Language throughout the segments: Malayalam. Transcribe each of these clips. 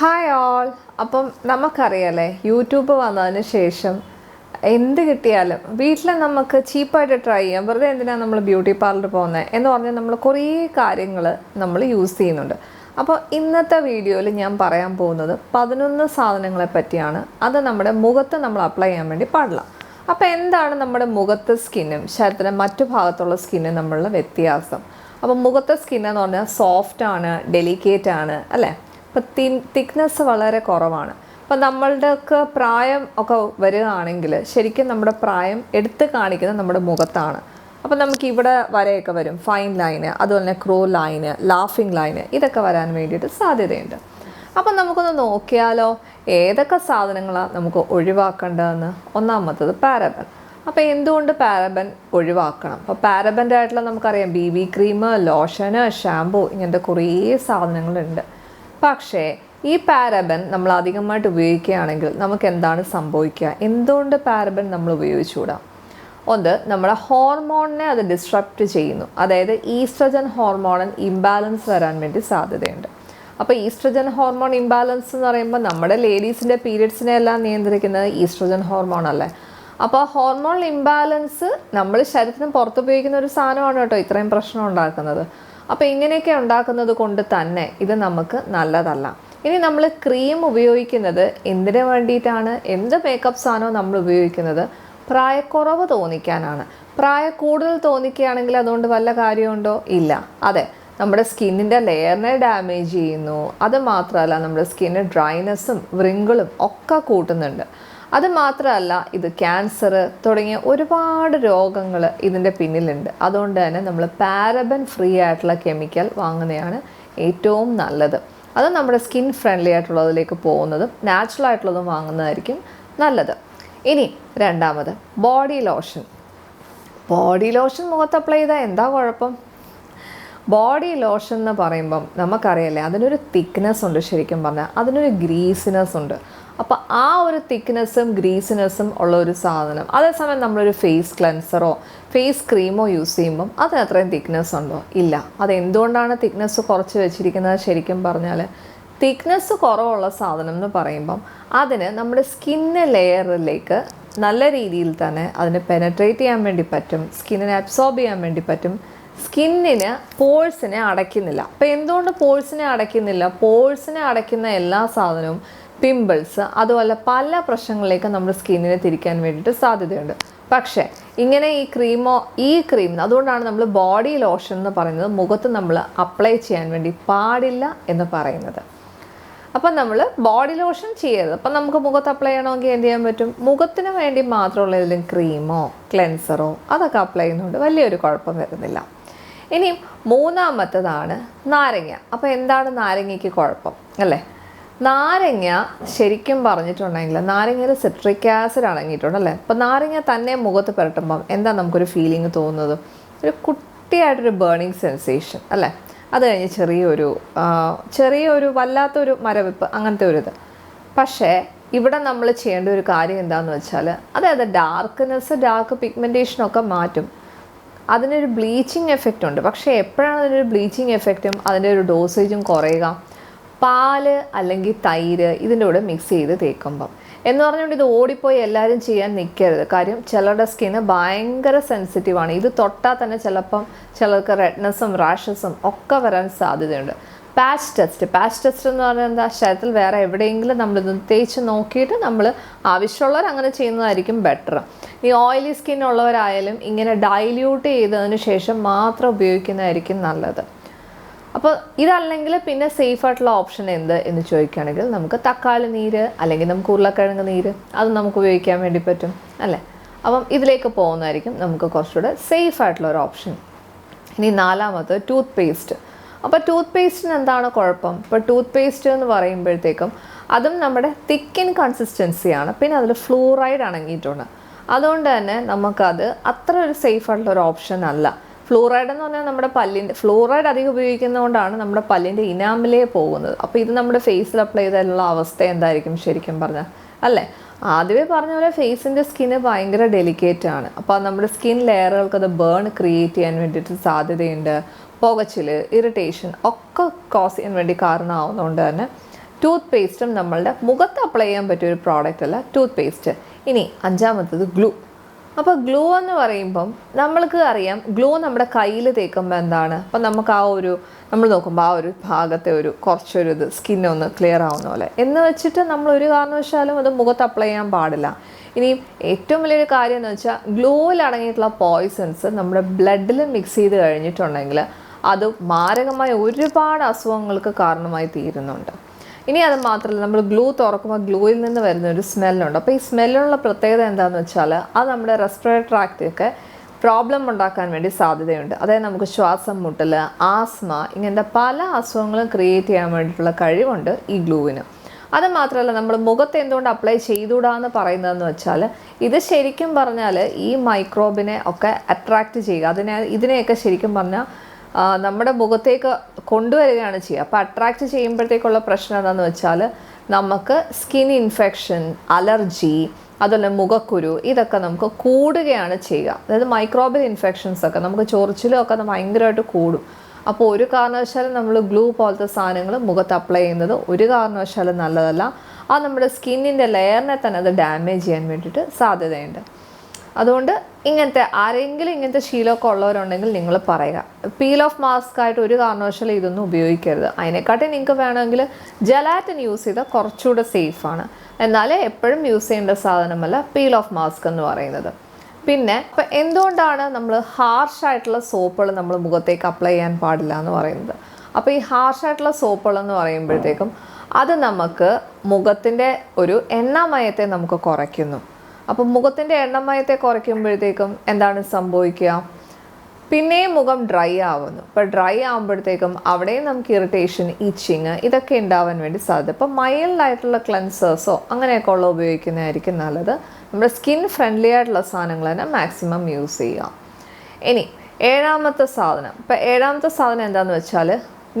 ഹായ് ഓൾ അപ്പം നമുക്കറിയാലേ യൂട്യൂബ് വന്നതിന് ശേഷം എന്ത് കിട്ടിയാലും വീട്ടിൽ നമുക്ക് ചീപ്പായിട്ട് ട്രൈ ചെയ്യാം. വെറുതെ എന്തിനാണ് നമ്മൾ ബ്യൂട്ടി പാർലർ പോകുന്നത് എന്ന് പറഞ്ഞാൽ നമ്മൾ കുറേ കാര്യങ്ങൾ നമ്മൾ യൂസ് ചെയ്യുന്നുണ്ട്. അപ്പോൾ ഇന്നത്തെ വീഡിയോയിൽ ഞാൻ പറയാൻ പോകുന്നത് പതിനൊന്ന് സാധനങ്ങളെ പറ്റിയാണ്. അത് നമ്മുടെ മുഖത്ത് നമ്മൾ അപ്ലൈ ചെയ്യാൻ വേണ്ടി പാടില്ല. അപ്പോൾ എന്താണ് നമ്മുടെ മുഖത്തെ സ്കിന്നും ശരീരത്തിന്റെ മറ്റു ഭാഗത്തുള്ള സ്കിന്നും നമ്മളുടെ വ്യത്യാസം? അപ്പോൾ മുഖത്തെ സ്കിന്നെന്ന് പറഞ്ഞാൽ സോഫ്റ്റ് ആണ് ഡെലിക്കേറ്റ് ആണ് അല്ലേ? അപ്പോൾ തി തിക്നെസ് വളരെ കുറവാണ്. അപ്പോൾ നമ്മളുടെയൊക്കെ പ്രായം ഒക്കെ വരികയാണെങ്കിൽ ശരിക്കും നമ്മുടെ പ്രായം എടുത്ത് കാണിക്കുന്നത് നമ്മുടെ മുഖത്താണ്. അപ്പോൾ നമുക്ക് ഇവിടെ വരെയൊക്കെ വരും. ഫൈൻ ലൈന് അതുപോലെ തന്നെ ക്രോ ലൈന് ലാഫിംഗ് ലൈന് ഇതൊക്കെ വരാൻ വേണ്ടിയിട്ട് സാധ്യതയുണ്ട്. അപ്പം നമുക്കൊന്ന് നോക്കിയാലോ ഏതൊക്കെ സാധനങ്ങളാണ് നമുക്ക് ഒഴിവാക്കേണ്ടതെന്ന്? ഒന്നാമത്തത് പാരബൻ. അപ്പോൾ എന്തുകൊണ്ട് പാരബൻ ഒഴിവാക്കണം? അപ്പോൾ പാരബന്റെ ആയിട്ടുള്ള നമുക്കറിയാം. B B cream lotion shampoo ഇങ്ങനത്തെ കുറേ സാധനങ്ങളുണ്ട്. പക്ഷേ ഈ പാരബൻ നമ്മൾ അധികമായിട്ട് ഉപയോഗിക്കുകയാണെങ്കിൽ നമുക്ക് എന്താണ് സംഭവിക്കുക? എന്തുകൊണ്ട് പാരബൻ നമ്മൾ ഉപയോഗിച്ചുകൂടാ? ഒന്ന് നമ്മുടെ ഹോർമോണിനെ അത് ഡിസ്ട്രപ്റ്റ് ചെയ്യുന്നു. അതായത് ഈസ്ട്രജൻ ഹോർമോണൻ ഇംബാലൻസ് വരാൻ വേണ്ടി സാധ്യതയുണ്ട്. അപ്പോൾ ഈസ്ട്രജൻ ഹോർമോൺ ഇംബാലൻസ് എന്ന് പറയുമ്പോൾ നമ്മുടെ ലേഡീസിന്റെ പീരിയഡ്സിനെ എല്ലാം നിയന്ത്രിക്കുന്നത് ഈസ്ട്രജൻ ഹോർമോൺ അല്ലേ? അപ്പോൾ ഹോർമോൺ ഇംബാലൻസ് നമ്മൾ ശരീരത്തിന് പുറത്ത് ഉപയോഗിക്കുന്ന ഒരു സാധനമാണ് കേട്ടോ ഇത്രയും പ്രശ്നം ഉണ്ടാക്കുന്നത്. അപ്പോൾ ഇങ്ങനെയൊക്കെ ഉണ്ടാക്കുന്നത് കൊണ്ട് തന്നെ ഇത് നമുക്ക് നല്ലതല്ല. ഇനി നമ്മൾ ക്രീം ഉപയോഗിക്കുന്നത് എന്തിനു വേണ്ടിയിട്ടാണ്? എന്ത് മേക്കപ്പ് സാധനവും നമ്മൾ ഉപയോഗിക്കുന്നത്? പ്രായക്കുറവ് തോന്നിക്കാനാണ്. പ്രായ കൂടുതൽ തോന്നിക്കുകയാണെങ്കിൽ അതുകൊണ്ട് വല്ല കാര്യമുണ്ടോ? ഇല്ല. അതെ നമ്മുടെ സ്കിന്നിന്റെ ലെയറിനെ ഡാമേജ് ചെയ്യുന്നു. അത് മാത്രമല്ല നമ്മുടെ സ്കിന്നിന് ഡ്രൈനെസ്സും വ്രിങ്കിളും ഒക്കെ കൂട്ടുന്നുണ്ട്. അത് മാത്രമല്ല ഇത് ക്യാൻസർ തുടങ്ങിയ ഒരുപാട് രോഗങ്ങൾ ഇതിന്റെ പിന്നിലുണ്ട്. അതുകൊണ്ട് തന്നെ നമ്മൾ പാരബൻ ഫ്രീ ആയിട്ടുള്ള കെമിക്കൽ വാങ്ങുന്നതാണ് ഏറ്റവും നല്ലത്. അത് നമ്മുടെ സ്കിൻ ഫ്രണ്ട്ലി ആയിട്ടുള്ളതിലേക്ക് പോകുന്നതും നാച്ചുറൽ ആയിട്ടുള്ളതും വാങ്ങുന്നതായിരിക്കും നല്ലത്. ഇനി രണ്ടാമത് ബോഡി ലോഷൻ ബോഡി ലോഷൻ മുഖത്ത് അപ്ലൈ ചെയ്താൽ എന്താ കുഴപ്പം? ബോഡി ലോഷൻ എന്ന് പറയുമ്പം നമുക്കറിയാലേ അതിനൊരു തിക്നെസ് ഉണ്ട് ശരിക്കും പറഞ്ഞാൽ. അതിനൊരു ഗ്രീസിനെസ് ഉണ്ട്. അപ്പോൾ ആ ഒരു തിക്നെസ്സും ഗ്രീസിനെസ്സും ഉള്ള ഒരു സാധനം. അതേസമയം നമ്മളൊരു ഫേസ് ക്ലെൻസറോ ഫേസ് ക്രീമോ യൂസ് ചെയ്യുമ്പം അതിന് അത്രയും തിക്നെസ് ഉണ്ടോ? ഇല്ല. അത് എന്തുകൊണ്ടാണ് തിക്നെസ് കുറച്ച് വെച്ചിരിക്കുന്നത്? ശരിക്കും പറഞ്ഞാൽ തിക്നെസ് കുറവുള്ള സാധനം എന്ന് പറയുമ്പം അതിന് നമ്മുടെ സ്കിന്ന് ലെയറിലേക്ക് നല്ല രീതിയിൽ തന്നെ അതിന് പെനട്രേറ്റ് ചെയ്യാൻ വേണ്ടി പറ്റും സ്കിന്നിനെ അബ്സോർബ് ചെയ്യാൻ വേണ്ടി പറ്റും. സ്കിന്നിന് പോഴ്സിനെ അടയ്ക്കുന്നില്ല. അപ്പോൾ എന്തുകൊണ്ട് പോഴ്സിനെ അടയ്ക്കുന്നില്ല? പോഴ്സിനെ അടയ്ക്കുന്ന എല്ലാ സാധനവും പിമ്പിൾസ് അതുപോലെ പല പ്രശ്നങ്ങളിലേക്കും നമ്മുടെ സ്കിന്നിനെ തിരിക്കാൻ വേണ്ടിയിട്ട് സാധ്യതയുണ്ട്. പക്ഷേ ഇങ്ങനെ ഈ ക്രീമോ ഈ ക്രീം അതുകൊണ്ടാണ് നമ്മൾ ബോഡി ലോഷൻ എന്ന് പറയുന്നത് മുഖത്ത് നമ്മൾ അപ്ലൈ ചെയ്യാൻ വേണ്ടി പാടില്ല എന്ന് പറയുന്നത്. അപ്പം നമ്മൾ ബോഡി ലോഷൻ ചെയ്യരുത്. അപ്പം നമുക്ക് മുഖത്ത് അപ്ലൈ ചെയ്യണമെങ്കിൽ എന്ത് ചെയ്യാൻ പറ്റും? മുഖത്തിന് വേണ്ടി മാത്രമുള്ള ഏതെങ്കിലും ക്രീമോ ക്ലെൻസറോ അതൊക്കെ അപ്ലൈ ചെയ്യുന്നതുകൊണ്ട് വലിയൊരു കുഴപ്പം വരുന്നില്ല. ഇനിയും മൂന്നാമത്തതാണ് നാരങ്ങ. അപ്പോൾ എന്താണ് നാരങ്ങയ്ക്ക് കുഴപ്പം? അല്ലേ? നാരങ്ങ ശരിക്കും പറഞ്ഞിട്ടുണ്ടെങ്കിൽ നാരങ്ങയിൽ സിട്രിക് ആസിഡ് അടങ്ങിയിട്ടുണ്ട് അല്ലേ? അപ്പോൾ നാരങ്ങ തന്നെ മുഖത്ത് പുരട്ടുമ്പം എന്താ നമുക്കൊരു ഫീലിംഗ് തോന്നുന്നത്? ഒരു കുട്ടിയായിട്ടൊരു ബേണിങ് സെൻസേഷൻ അല്ലേ? അത് കഴിഞ്ഞ് ചെറിയൊരു ചെറിയൊരു വല്ലാത്തൊരു മരവിപ്പ് അങ്ങനത്തെ ഒരു ഇത്. പക്ഷേ ഇവിടെ നമ്മൾ ചെയ്യേണ്ട ഒരു കാര്യം എന്താണെന്ന് വെച്ചാൽ അതായത് ഡാർക്ക്നെസ് ഡാർക്ക് പിഗ്മെന്റേഷനൊക്കെ മാറ്റും. അതിനൊരു ബ്ലീച്ചിങ് എഫക്റ്റ് ഉണ്ട്. പക്ഷേ എപ്പോഴാണ് അതിനൊരു ബ്ലീച്ചിങ് എഫക്റ്റും അതിന്റെ ഒരു ഡോസേജും കുറയുക? പാൽ അല്ലെങ്കിൽ തൈര് ഇതിന്റെ കൂടെ മിക്സ് ചെയ്ത് തേക്കുമ്പം. എന്ന് പറഞ്ഞുകൊണ്ട് ഇത് ഓടിപ്പോയി എല്ലാവരും ചെയ്യാൻ നിൽക്കരുത്. കാര്യം ചിലരുടെ സ്കിന്ന് ഭയങ്കര സെൻസിറ്റീവാണ് ഇത് തൊട്ടാൽ തന്നെ ചിലപ്പം ചിലർക്ക് റെഡ്നെസ്സും റാഷസും ഒക്കെ വരാൻ സാധ്യതയുണ്ട്. പാച്ച് ടെസ്റ്റ് പാച്ച് ടെസ്റ്റ് എന്ന് പറഞ്ഞാൽ എന്താ? ശരീരത്തിൽ വേറെ എവിടെയെങ്കിലും നമ്മൾ ഇത് തേച്ച് നോക്കിയിട്ട് നമ്മൾ ആവശ്യമുള്ളവർ അങ്ങനെ ചെയ്യുന്നതായിരിക്കും ബെറ്റർ ഈ ഓയിലി സ്കിന്നുള്ളവരായാലും ഇങ്ങനെ ഡൈല്യൂട്ട് ചെയ്തതിന് ശേഷം മാത്രം ഉപയോഗിക്കുന്നതായിരിക്കും നല്ലത്. അപ്പോൾ ഇതല്ലെങ്കിൽ പിന്നെ സേഫ് ആയിട്ടുള്ള ഓപ്ഷൻ എന്ത് എന്ന് ചോദിക്കുകയാണെങ്കിൽ നമുക്ക് തക്കാളി നീര് അല്ലെങ്കിൽ നമുക്ക് ഉരുളക്കിഴങ്ങ് നീര് അത് നമുക്ക് ഉപയോഗിക്കാൻ വേണ്ടി പറ്റും അല്ലേ? അപ്പം ഇതിലേക്ക് പോകുന്നതായിരിക്കും നമുക്ക് കുറച്ചുകൂടെ സേഫ് ആയിട്ടുള്ള ഒരു ഓപ്ഷൻ ഇനി നാലാമത് ടൂത്ത് പേസ്റ്റ് അപ്പോൾ ടൂത്ത് പേസ്റ്റിന് എന്താണ് കുഴപ്പം? ഇപ്പോൾ ടൂത്ത് പേസ്റ്റ് എന്ന് പറയുമ്പോഴത്തേക്കും അതും നമ്മുടെ തിക്കിൻ കൺസിസ്റ്റൻസിയാണ് പിന്നെ അതിൽ ഫ്ലൂറൈഡ് അടങ്ങിയിട്ടുണ്ട്. അതുകൊണ്ട് തന്നെ നമുക്കത് അത്ര ഒരു സേഫ് ആയിട്ടുള്ള ഒരു ഓപ്ഷൻ അല്ല. ഫ്ലൂറൈഡ് എന്ന് പറഞ്ഞാൽ നമ്മുടെ പല്ലിന്റെ ഫ്ലൂറൈഡ് അധികം ഉപയോഗിക്കുന്നതുകൊണ്ടാണ് നമ്മുടെ പല്ലിന്റെ ഇനാമിലേ പോകുന്നത്. അപ്പോൾ ഇത് നമ്മുടെ ഫേസിൽ അപ്ലൈ ചെയ്താലുള്ള അവസ്ഥ എന്തായിരിക്കും ശരിക്കും പറഞ്ഞാൽ? അല്ലേ? ആദ്യമേ പറഞ്ഞ പോലെ ഫേസിന്റെ സ്കിന്ന് ഭയങ്കര ഡെലിക്കേറ്റ് ആണ്. അപ്പോൾ നമ്മുടെ സ്കിൻ ലെയറുകൾക്ക് അത് ബേൺ ക്രിയേറ്റ് ചെയ്യാൻ വേണ്ടിയിട്ട് സാധ്യതയുണ്ട്. പുകച്ചിൽ ഇറിറ്റേഷൻ ഒക്കെ കോസ് ചെയ്യാൻ വേണ്ടി കാരണമാവുന്നതുകൊണ്ട് തന്നെ ടൂത്ത് പേസ്റ്റും നമ്മളുടെ മുഖത്ത് അപ്ലൈ ചെയ്യാൻ പറ്റിയ ഒരു പ്രോഡക്റ്റ് അല്ല ടൂത്ത് പേസ്റ്റ് ഇനി അഞ്ചാമത്തത് ഗ്ലൂ അപ്പോൾ ഗ്ലൂ എന്ന് പറയുമ്പം നമ്മൾക്ക് അറിയാം ഗ്ലൂ നമ്മുടെ കയ്യിൽ തേക്കുമ്പോൾ എന്താണ്? അപ്പം നമുക്ക് ആ ഒരു നമ്മൾ നോക്കുമ്പോൾ ആ ഒരു ഭാഗത്തെ ഒരു കുറച്ചൊരു ഇത് സ്കിന്നൊന്ന് ക്ലിയർ ആവുന്ന പോലെ. എന്ന് വെച്ചിട്ട് നമ്മൾ ഒരു കാരണവശാലും അത് മുഖത്ത് അപ്ലൈ ചെയ്യാൻ പാടില്ല. ഇനി ഏറ്റവും വലിയൊരു കാര്യം എന്ന് വെച്ചാൽ ഗ്ലൂവിൽ അടങ്ങിയിട്ടുള്ള പോയിസൺസ് നമ്മുടെ ബ്ലഡിൽ മിക്സ് ചെയ്ത് കഴിഞ്ഞിട്ടുണ്ടെങ്കിൽ അത് മാരകമായ ഒരുപാട് അസുഖങ്ങൾക്ക് കാരണമായി തീരുന്നുണ്ട്. ഇനി അത് മാത്രമല്ല നമ്മൾ ഗ്ലൂ തുറക്കുമ്പോൾ ഗ്ലൂയിൽ നിന്ന് വരുന്ന ഒരു സ്മെല്ലുണ്ട് അപ്പോൾ ഈ സ്മെല്ലിനുള്ള പ്രത്യേകത എന്താണെന്ന് വെച്ചാൽ അത് നമ്മുടെ റെസ്പിറേറ്ററി ട്രാക്റ്റൊക്കെ പ്രോബ്ലം ഉണ്ടാക്കാൻ വേണ്ടി സാധ്യതയുണ്ട്. അതായത് നമുക്ക് ശ്വാസം മുട്ടൽ ആസ്മ ഇങ്ങനത്തെ പല അസുഖങ്ങളും ക്രിയേറ്റ് ചെയ്യാൻ വേണ്ടിയിട്ടുള്ള കഴിവുണ്ട് ഈ ഗ്ലൂവിന് അത് മാത്രമല്ല നമ്മൾ മുഖത്ത് എന്തുകൊണ്ട് അപ്ലൈ ചെയ്തുകൂടാന്ന് പറയുന്നതെന്ന് വെച്ചാൽ ഇത് ശരിക്കും പറഞ്ഞാൽ ഈ മൈക്രോബിനെ ഒക്കെ അട്രാക്റ്റ് ചെയ്യുക. അതിനെ ഇതിനെയൊക്കെ ശരിക്കും പറഞ്ഞാൽ നമ്മുടെ മുഖത്തേക്ക് കൊണ്ടുവരികയാണ് ചെയ്യുക. അപ്പോൾ അട്രാക്റ്റ് ചെയ്യുമ്പോഴത്തേക്കുള്ള പ്രശ്നം എന്താണെന്ന് വെച്ചാൽ നമുക്ക് സ്കിൻ ഇൻഫെക്ഷൻ അലർജി അതുപോലെ മുഖക്കുരു ഇതൊക്കെ നമുക്ക് കൂടുകയാണ് ചെയ്യുക. അതായത് മൈക്രോബിയൽ ഇൻഫെക്ഷൻസ് ഒക്കെ നമുക്ക് ചൊറിച്ചിലും ഒക്കെ ഭയങ്കരമായിട്ട് കൂടും. അപ്പോൾ ഒരു കാരണവശാലും നമ്മൾ ഗ്ലൂ പോലത്തെ സാധനങ്ങൾ മുഖത്ത് അപ്ലൈ ചെയ്യുന്നത് ഒരു കാരണവശാലും നല്ലതല്ല. ആ നമ്മുടെ സ്കിന്നിന്റെ ലെയറിനെ തന്നെ അത് ഡാമേജ് ചെയ്യാൻ വേണ്ടിയിട്ട് സാധ്യതയുണ്ട്. അതുകൊണ്ട് ഇങ്ങനത്തെ ആരെങ്കിലും ഇങ്ങനത്തെ ശീലമൊക്കെ ഉള്ളവരുണ്ടെങ്കിൽ നിങ്ങൾ പറയുക. പീൽ ഓഫ് മാസ്ക് ആയിട്ട് ഒരു കാരണവശാലും ഇതൊന്നും ഉപയോഗിക്കരുത്. അതിനെക്കാട്ടി നിങ്ങൾക്ക് വേണമെങ്കിൽ ജലാറ്റിൻ യൂസ് ചെയ്താൽ കുറച്ചുകൂടെ സേഫാണ് എന്നാലേ എപ്പോഴും യൂസ് ചെയ്യേണ്ട സാധനമല്ല പീൽ ഓഫ് മാസ്ക് എന്ന് പറയുന്നത്. പിന്നെ ഇപ്പം എന്തുകൊണ്ടാണ് നമ്മൾ ഹാർഷ് ആയിട്ടുള്ള സോപ്പുകൾ നമ്മൾ മുഖത്തേക്ക് അപ്ലൈ ചെയ്യാൻ പാടില്ല എന്ന് പറയുന്നത്? അപ്പോൾ ഈ ഹാർഷ് ആയിട്ടുള്ള സോപ്പുകൾ എന്ന് പറയുമ്പോഴത്തേക്കും അത് നമുക്ക് മുഖത്തിന്റെ ഒരു എണ്ണമയത്തെ നമുക്ക് കുറയ്ക്കുന്നു. അപ്പം മുഖത്തിന്റെ എണ്ണമയത്തെ കുറയ്ക്കുമ്പോഴത്തേക്കും എന്താണ് സംഭവിക്കുക? പിന്നെയും മുഖം ഡ്രൈ ആവുന്നു. ഇപ്പോൾ ഡ്രൈ ആകുമ്പോഴത്തേക്കും അവിടെയും നമുക്ക് ഇറിറ്റേഷൻ ഇച്ചിങ് ഇതൊക്കെ ഉണ്ടാവാൻ വേണ്ടി സാധ്യത. ഇപ്പോൾ മൈൽഡായിട്ടുള്ള ക്ലെൻസേഴ്സോ അങ്ങനെയൊക്കെ ഉള്ള ഉപയോഗിക്കുന്നതായിരിക്കും നല്ലത്. നമ്മുടെ സ്കിൻ ഫ്രണ്ട്ലി ആയിട്ടുള്ള സാധനങ്ങൾ തന്നെ മാക്സിമം യൂസ് ചെയ്യുക. ഇനി ഏഴാമത്തെ സാധനം. ഇപ്പോൾ ഏഴാമത്തെ സാധനം എന്താണെന്ന് വെച്ചാൽ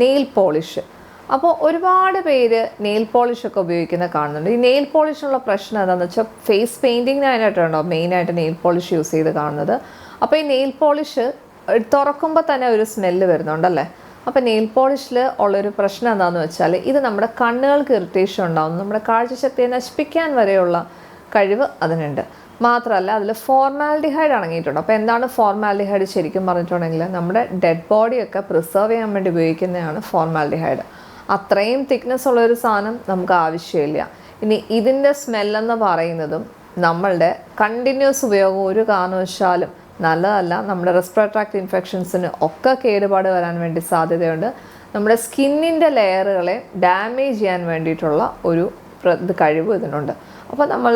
നെയിൽ പോളിഷ്. അപ്പോൾ ഒരുപാട് പേര് നെയിൽ പോളിഷ് ഒക്കെ ഉപയോഗിക്കുന്ന കാണുന്നുണ്ട്. ഈ നെയിൽ പോളിഷിനുള്ള പ്രശ്നം എന്താണെന്ന് വെച്ചാൽ ഫേസ് പെയിന്റിങ്ങിനായിട്ടുണ്ടോ മെയിനായിട്ട് നെയിൽ പോളിഷ് യൂസ് ചെയ്ത് കാണുന്നത്? അപ്പോൾ ഈ നെയിൽ പോളിഷ് തുറക്കുമ്പോൾ തന്നെ ഒരു സ്മെല്ല് വരുന്നുണ്ടല്ലേ അപ്പോൾ നെയിൽ പോളിഷിൽ ഉള്ളൊരു പ്രശ്നം എന്താണെന്ന് വെച്ചാൽ ഇത് നമ്മുടെ കണ്ണുകൾക്ക് ഇറിറ്റേഷൻ ഉണ്ടാവും നമ്മുടെ കാഴ്ചശക്തിയെ നശിപ്പിക്കാൻ വരെയുള്ള കഴിവ് അതിനുണ്ട്. മാത്രമല്ല അതിൽ ഫോർമാലിഡിഹൈഡ് അടങ്ങിയിട്ടുണ്ട്. അപ്പോൾ എന്താണ് ഫോർമാലിഡിഹൈഡ് ശരിക്കും പറഞ്ഞിട്ടുണ്ടെങ്കിൽ നമ്മുടെ ഡെഡ് ബോഡിയൊക്കെ പ്രിസർവ് ചെയ്യാൻ വേണ്ടി ഉപയോഗിക്കുന്നതാണ് ഫോർമാലിഡിഹൈഡ് അത്രയും തിക്നെസ് ഉള്ള ഒരു സാധനം നമുക്ക് ആവശ്യമില്ല. ഇനി ഇതിന്റെ സ്മെല്ലെന്ന് പറയുന്നതും നമ്മളുടെ കണ്ടിന്യൂസ് ഉപയോഗം ഒരു കാരണവശാലും നല്ലതല്ല. നമ്മുടെ റെസ്പിറേറ്ററി ട്രാക്ട് ഇൻഫെക്ഷൻസിന് ഒക്കെ കേടുപാട് വരാൻ വേണ്ടി സാധ്യതയുണ്ട്. നമ്മുടെ സ്കിന്നിന്റെ ലെയറുകളെ ഡാമേജ് ചെയ്യാൻ വേണ്ടിയിട്ടുള്ള ഒരു കഴിവ് ഇതിനുണ്ട്. അപ്പോൾ നമ്മൾ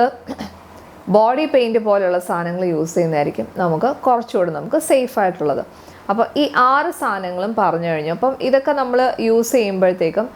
ബോഡി പെയിന്റ് പോലെയുള്ള സാധനങ്ങൾ യൂസ് ചെയ്യുന്നതായിരിക്കും നമുക്ക് കുറച്ചുകൂടി നമുക്ക് സേഫ് ആയിട്ടുള്ളത്. അപ്പോൾ ഈ ആറ് സാധനങ്ങളും പറഞ്ഞു കഴിഞ്ഞു. അപ്പം ഇതൊക്കെ നമ്മൾ യൂസ് ചെയ്യുമ്പോഴത്തേക്കും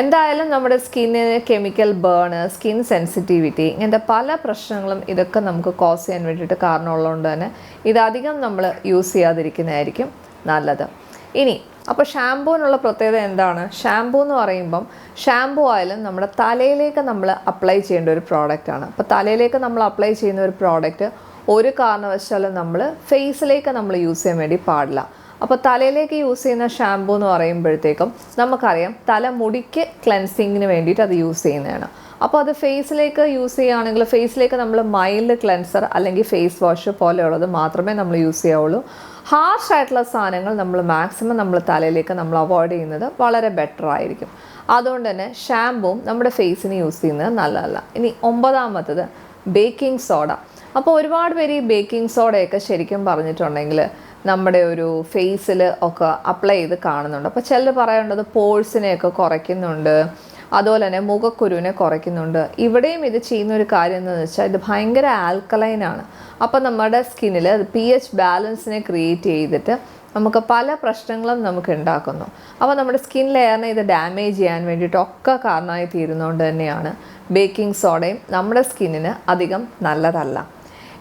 എന്തായാലും നമ്മുടെ സ്കിന്നിന് കെമിക്കൽ ബേണ് സ്കിൻ സെൻസിറ്റിവിറ്റി ഇങ്ങനത്തെ പല പ്രശ്നങ്ങളും ഇതൊക്കെ നമുക്ക് കോസ് ചെയ്യാൻ വേണ്ടിയിട്ട് കാരണമുള്ളതുകൊണ്ട് തന്നെ ഇതധികം നമ്മൾ യൂസ് ചെയ്യാതിരിക്കുന്നതായിരിക്കും നല്ലത്. ഇനി അപ്പോൾ ഷാമ്പൂവിനുള്ള പ്രത്യേകത എന്താണ്? ഷാമ്പൂ എന്ന് പറയുമ്പം ഷാമ്പൂ ആയാലും നമ്മുടെ തലയിലേക്ക് നമ്മൾ അപ്ലൈ ചെയ്യേണ്ട ഒരു പ്രോഡക്റ്റാണ് അപ്പോൾ തലയിലേക്ക് നമ്മൾ അപ്ലൈ ചെയ്യുന്ന ഒരു പ്രോഡക്റ്റ് ഒരു കാരണവശാലും നമ്മൾ ഫേസിലേക്ക് നമ്മൾ യൂസ് ചെയ്യാൻ വേണ്ടി പാടില്ല. അപ്പോൾ തലയിലേക്ക് യൂസ് ചെയ്യുന്ന ഷാമ്പൂ എന്ന് പറയുമ്പോഴത്തേക്കും നമുക്കറിയാം തല മുടിക്ക് ക്ലെൻസിങ്ങിന് വേണ്ടിയിട്ട് അത് യൂസ് ചെയ്യുന്നതാണ്. അപ്പോൾ അത് ഫേസിലേക്ക് യൂസ് ചെയ്യുകയാണെങ്കിൽ ഫേസിലേക്ക് നമ്മൾ മൈൽഡ് ക്ലെൻസർ അല്ലെങ്കിൽ ഫേസ് വാഷ് പോലെയുള്ളത് മാത്രമേ നമ്മൾ യൂസ് ചെയ്യാവുള്ളൂ. ഹാർഷ് ആയിട്ടുള്ള സാധനങ്ങൾ നമ്മൾ മാക്സിമം നമ്മൾ തലയിലേക്ക് നമ്മൾ അവോയ്ഡ് ചെയ്യുന്നത് വളരെ ബെറ്റർ ആയിരിക്കും. അതുകൊണ്ട് തന്നെ ഷാമ്പൂവും നമ്മുടെ ഫേസിന് യൂസ് ചെയ്യുന്നത് നല്ലതല്ല. ഇനി ഒമ്പതാമത്തത് ബേക്കിംഗ് സോഡ അപ്പോൾ ഒരുപാട് പേര് ഈ ബേക്കിംഗ് സോഡയൊക്കെ ശരിക്കും പറഞ്ഞിട്ടുണ്ടെങ്കിൽ നമ്മുടെ ഒരു ഫേസിൽ ഒക്കെ അപ്ലൈ ചെയ്ത് കാണുന്നുണ്ട്. അപ്പോൾ ചിലർ പറയേണ്ടത് പോഴ്സിനെയൊക്കെ കുറയ്ക്കുന്നുണ്ട്. അതുപോലെ തന്നെ മുഖക്കുരുവിനെ കുറയ്ക്കുന്നുണ്ട്. ഇവിടെയും ഇത് ചെയ്യുന്ന ഒരു കാര്യം എന്ന് വെച്ചാൽ ഇത് ഭയങ്കര ആൽക്കലൈൻ ആണ്. അപ്പോൾ നമ്മുടെ സ്കിന്നിൽ പി എച്ച് ബാലൻസിനെ ക്രിയേറ്റ് ചെയ്തിട്ട് നമുക്ക് പല പ്രശ്നങ്ങളും നമുക്ക് ഉണ്ടാക്കുന്നു. അപ്പോൾ നമ്മുടെ സ്കിൻ ലെയറിനെ ഇത് ഡാമേജ് ചെയ്യാൻ വേണ്ടിയിട്ടൊക്കെ കാരണമായി തീരുന്നതുകൊണ്ട് തന്നെയാണ് ബേക്കിംഗ് സോഡയും നമ്മുടെ സ്കിന്നിന് അധികം നല്ലതല്ല.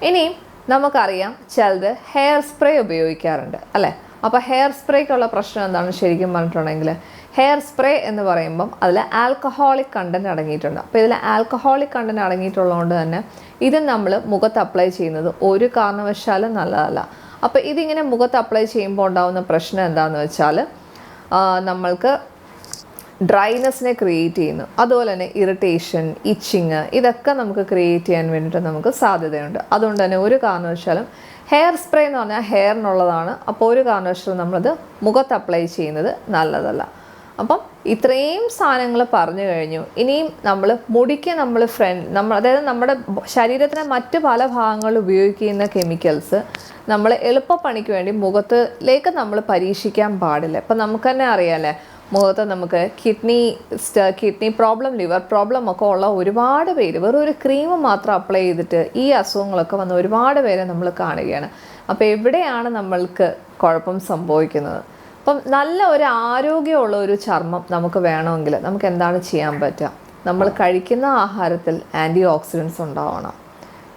ഇനിയും നമുക്കറിയാം ചിലത് ഹെയർ സ്പ്രേ ഉപയോഗിക്കാറുണ്ട് അല്ലേ? അപ്പോൾ ഹെയർ സ്പ്രേക്കുള്ള പ്രശ്നം എന്താണ് ശരിക്കും പറഞ്ഞിട്ടുണ്ടെങ്കിൽ ഹെയർ സ്പ്രേ എന്ന് പറയുമ്പം അതിൽ ആൽക്കഹോളിക് കണ്ടന്റ് അടങ്ങിയിട്ടുണ്ട്. അപ്പോൾ ഇതിൽ ആൽക്കഹോളിക് കണ്ടന്റ് അടങ്ങിയിട്ടുള്ളതുകൊണ്ട് തന്നെ ഇത് നമ്മൾ മുഖത്ത് അപ്ലൈ ചെയ്യുന്നത് ഒരു കാരണവശാലും നല്ലതല്ല. അപ്പോൾ ഇതിങ്ങനെ മുഖത്ത് അപ്ലൈ ചെയ്യുമ്പോൾ ഉണ്ടാകുന്ന പ്രശ്നം എന്താണെന്ന് വെച്ചാൽ നമ്മൾക്ക് ഡ്രൈനെസ്സിനെ ക്രിയേറ്റ് ചെയ്യുന്നു. അതുപോലെ തന്നെ ഇറിറ്റേഷൻ ഇച്ചിങ് ഇതൊക്കെ നമുക്ക് ക്രിയേറ്റ് ചെയ്യാൻ വേണ്ടിയിട്ട് നമുക്ക് സാധ്യതയുണ്ട്. അതുകൊണ്ട് തന്നെ ഒരു കാരണവശാലും ഹെയർ സ്പ്രേ എന്ന് പറഞ്ഞാൽ ഹെയറിനുള്ളതാണ് അപ്പോൾ ഒരു കാരണവശാലും നമ്മളത് മുഖത്ത് അപ്ലൈ ചെയ്യുന്നത് നല്ലതല്ല. അപ്പം ഇത്രയും സാധനങ്ങൾ പറഞ്ഞു കഴിഞ്ഞു. ഇനിയും നമ്മൾ മുടിക്ക് നമ്മൾ ഫ്രണ്ട് നമ്മൾ അതായത് നമ്മുടെ ശരീരത്തിലെ മറ്റ് പല ഭാഗങ്ങളിൽ ഉപയോഗിക്കുന്ന കെമിക്കൽസ് നമ്മൾ എളുപ്പപ്പണിക്ക് വേണ്ടി മുഖത്തിലേക്ക് നമ്മൾ പരീക്ഷിക്കാൻ പാടില്ല. ഇപ്പം നമുക്ക് തന്നെ അറിയാമല്ലേ മുഖത്ത് നമുക്ക് kidney kidney problem liver problem ഒക്കെ ഉള്ള ഒരുപാട് പേര് വെറും ഒരു ക്രീം മാത്രം അപ്ലൈ ചെയ്തിട്ട് ഈ അസുഖങ്ങളൊക്കെ വന്ന് ഒരുപാട് പേരെ നമ്മൾ കാണുകയാണ്. അപ്പോൾ എവിടെയാണ് നമ്മൾക്ക് കുഴപ്പം സംഭവിക്കുന്നത്? അപ്പം നല്ല ഒരു ആരോഗ്യമുള്ള ഒരു ചർമ്മം നമുക്ക് വേണമെങ്കിൽ നമുക്ക് എന്താണ് ചെയ്യാൻ പറ്റുക? നമ്മൾ കഴിക്കുന്ന ആഹാരത്തിൽ ആന്റി ഓക്സിഡൻസ് ഉണ്ടാവണം.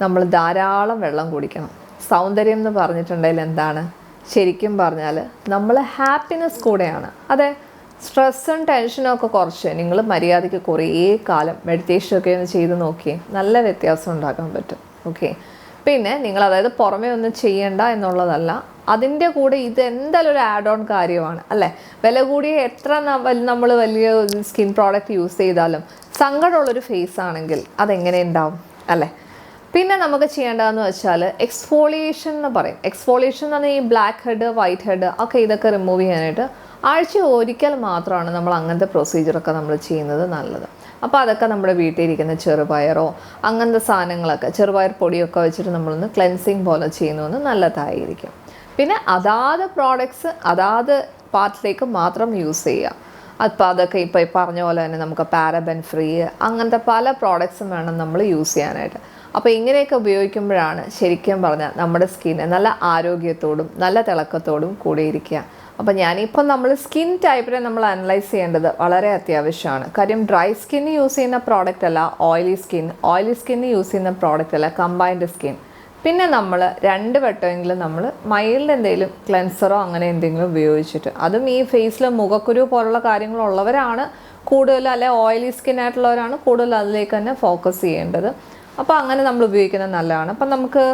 നമ്മൾ ധാരാളം വെള്ളം കുടിക്കണം. സൗന്ദര്യം എന്ന് പറഞ്ഞിട്ടുണ്ടെങ്കിൽ എന്താണ്? ശരിക്കും പറഞ്ഞാൽ നമ്മൾ ഹാപ്പിനെസ് കൂടെയാണ്. അതെ സ്ട്രെസ്സും ടെൻഷനും ഒക്കെ കുറച്ച് നിങ്ങൾ മര്യാദയ്ക്ക് കുറേ കാലം മെഡിറ്റേഷൻ ഒക്കെ ഒന്ന് ചെയ്ത് നോക്കിയേ നല്ല വ്യത്യാസം ഉണ്ടാക്കാൻ പറ്റും. ഓക്കെ പിന്നെ നിങ്ങൾ അതായത് പുറമേ ഒന്നും ചെയ്യണ്ട എന്നുള്ളതല്ല അതിന്റെ കൂടെ ഇത് എന്തായാലും ഒരു ആഡ് ഓൺ കാര്യമാണ് അല്ലേ? വില കൂടിയ എത്ര നമ്മൾ വലിയ സ്കിൻ പ്രോഡക്റ്റ് യൂസ് ചെയ്താലും സങ്കടമുള്ളൊരു ഫേസ് ആണെങ്കിൽ അതെങ്ങനെ ഉണ്ടാവും അല്ലേ? പിന്നെ നമുക്ക് ചെയ്യേണ്ടതെന്ന് വെച്ചാൽ എക്സ്ഫോളിയേഷൻ എന്ന് പറയും. എക്സ്ഫോളിയേഷൻ എന്ന് പറഞ്ഞാൽ ഈ ബ്ലാക്ക് ഹെഡ് വൈറ്റ് ഹെഡ് ഒക്കെ ഇതൊക്കെ റിമൂവ് ചെയ്യാനായിട്ട് ആഴ്ച ഒരിക്കൽ മാത്രമാണ് നമ്മൾ അങ്ങനത്തെ പ്രൊസീജിയറൊക്കെ നമ്മൾ ചെയ്യുന്നത് നല്ലത്. അപ്പോൾ അതൊക്കെ നമ്മുടെ വീട്ടിലിരിക്കുന്ന ചെറുപയറോ അങ്ങനത്തെ സാധനങ്ങളൊക്കെ ചെറുപയർ പൊടിയൊക്കെ വെച്ചിട്ട് നമ്മളൊന്ന് ക്ലെൻസിങ് പോലെ ചെയ്യുന്നതൊന്ന് നല്ലതായിരിക്കും. പിന്നെ അതാത് പ്രോഡക്ട്സ് അതാത് പാർട്ടിലേക്ക് മാത്രം യൂസ് ചെയ്യുക. അപ്പോൾ അതൊക്കെ ഇപ്പോൾ പറഞ്ഞ പോലെ തന്നെ നമുക്ക് പാരബൻ ഫ്രീ അങ്ങനത്തെ പല പ്രോഡക്ട്സും വേണം നമ്മൾ യൂസ് ചെയ്യാനായിട്ട്. അപ്പോൾ ഇങ്ങനെയൊക്കെ ഉപയോഗിക്കുമ്പോഴാണ് ശരിക്കും പറഞ്ഞാൽ നമ്മുടെ സ്കിന്ന് നല്ല ആരോഗ്യത്തോടും നല്ല തിളക്കത്തോടും കൂടി ഇരിക്കുക അപ്പോൾ ഞാനിപ്പോൾ നമ്മൾ സ്കിൻ ടൈപ്പിനെ നമ്മൾ അനലൈസ് ചെയ്യേണ്ടത് വളരെ അത്യാവശ്യമാണ്. കാര്യം ഡ്രൈ സ്കിന്ന് യൂസ് ചെയ്യുന്ന പ്രോഡക്റ്റ് അല്ല oily skin oily skin use ചെയ്യുന്ന പ്രോഡക്റ്റ് അല്ല കമ്പൈൻഡ് സ്കിൻ പിന്നെ നമ്മൾ രണ്ട് വട്ടമെങ്കിലും നമ്മൾ മൈൽഡ് എന്തെങ്കിലും ക്ലെൻസറോ അങ്ങനെ എന്തെങ്കിലും ഉപയോഗിച്ചിട്ട്. അതും ഈ ഫേസിൽ മുഖക്കുരു പോലുള്ള കാര്യങ്ങളുള്ളവരാണ് കൂടുതൽ അല്ലെ ഓയിലി സ്കിൻ ആയിട്ടുള്ളവരാണ് കൂടുതൽ അതിലേക്ക് തന്നെ ഫോക്കസ് ചെയ്യേണ്ടത്. അപ്പോൾ അങ്ങനെ നമ്മൾ ഉപയോഗിക്കുന്നത് നല്ലതാണ്. അപ്പം നമുക്ക്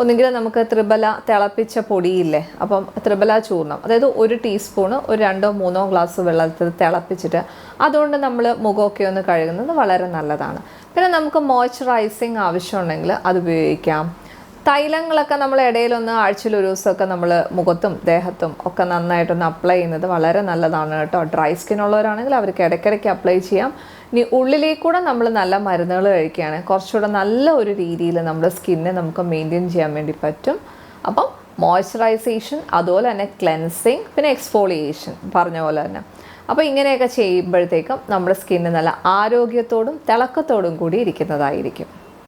ഒന്നുകിൽ നമുക്ക് ത്രിബല തിളപ്പിച്ച പൊടിയില്ലേ അപ്പം ത്രിബല ചൂർണം. അതായത് ഒരു ടീസ്പൂണ് ഒരു രണ്ടോ മൂന്നോ ഗ്ലാസ് വെള്ളത്തിൽ തിളപ്പിച്ചിട്ട് അതുകൊണ്ട് നമ്മൾ മുഖമൊക്കെ ഒന്ന് കഴുകുന്നത് വളരെ നല്ലതാണ്. പിന്നെ നമുക്ക് മോയ്സ്ചറൈസിങ് ആവശ്യമുണ്ടെങ്കിൽ അത് ഉപയോഗിക്കാം. തൈലങ്ങളൊക്കെ നമ്മൾ ഇടയിലൊന്ന് ആഴ്ചയിൽ ഒരു ദിവസമൊക്കെ നമ്മൾ മുഖത്തും ദേഹത്തും ഒക്കെ നന്നായിട്ടൊന്ന് അപ്ലൈ ചെയ്യുന്നത് വളരെ നല്ലതാണ് കേട്ടോ. ഡ്രൈ സ്കിൻ ഉള്ളവരാണെങ്കിൽ അവർക്ക് ഇടയ്ക്കിടയ്ക്ക് അപ്ലൈ ചെയ്യാം. ഇനി ഉള്ളിലേക്കൂടെ നമ്മൾ നല്ല മരുന്നുകൾ കഴിക്കുകയാണ്. കുറച്ചുകൂടെ നല്ല ഒരു രീതിയിൽ നമ്മുടെ സ്കിന്നെ നമുക്ക് മെയിന്റെയിൻ ചെയ്യാൻ വേണ്ടി പറ്റും. അപ്പം മോയ്സ്ചറൈസേഷൻ അതുപോലെ തന്നെ ക്ലെൻസിങ് പിന്നെ എക്സ്ഫോളിയേഷൻ പറഞ്ഞ പോലെ തന്നെ. അപ്പോൾ ഇങ്ങനെയൊക്കെ ചെയ്യുമ്പോഴത്തേക്കും നമ്മുടെ സ്കിന്ന് നല്ല ആരോഗ്യത്തോടും തിളക്കത്തോടും കൂടി ഇരിക്കുന്നതായിരിക്കും.